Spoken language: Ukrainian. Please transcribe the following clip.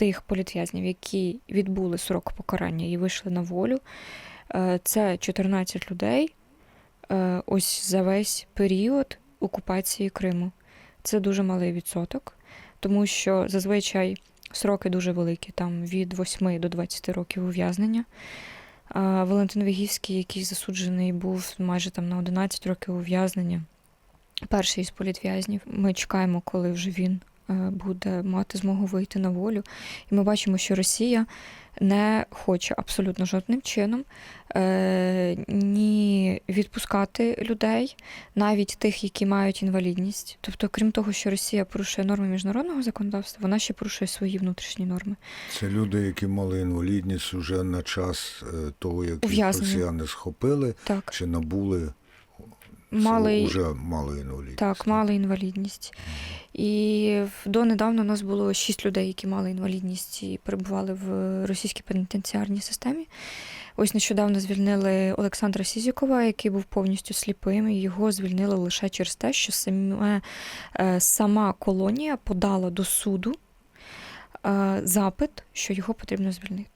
тих політв'язнів, які відбули срок покарання і вийшли на волю, е, це 14 людей е, ось за весь період окупації Криму. Це дуже малий відсоток, тому що зазвичай сроки дуже великі, там від 8 до 20 років ув'язнення. Валентин Вігівський, який засуджений був майже там на 11 років ув'язнення, перший із політв'язнів. Ми чекаємо, коли вже він буде мати змогу вийти на волю. І ми бачимо, що Росія не хоче абсолютно жодним чином е, ні відпускати людей, навіть тих, які мають інвалідність. Тобто, крім того, що Росія порушує норми міжнародного законодавства, вона ще порушує свої внутрішні норми. Це люди, які мали інвалідність уже на час е, того, як Ув'язнення. росіяни схопили, Так, чи набули мали вже мали інвалідність. Так, мали інвалідність. І донедавна у нас було шість людей, які мали інвалідність і перебували в російській пенітенціарній системі. Ось нещодавно звільнили Олександра Сізікова, який був повністю сліпим, і його звільнили лише через те, що саме, е, сама колонія подала до суду е, запит, що його потрібно звільнити.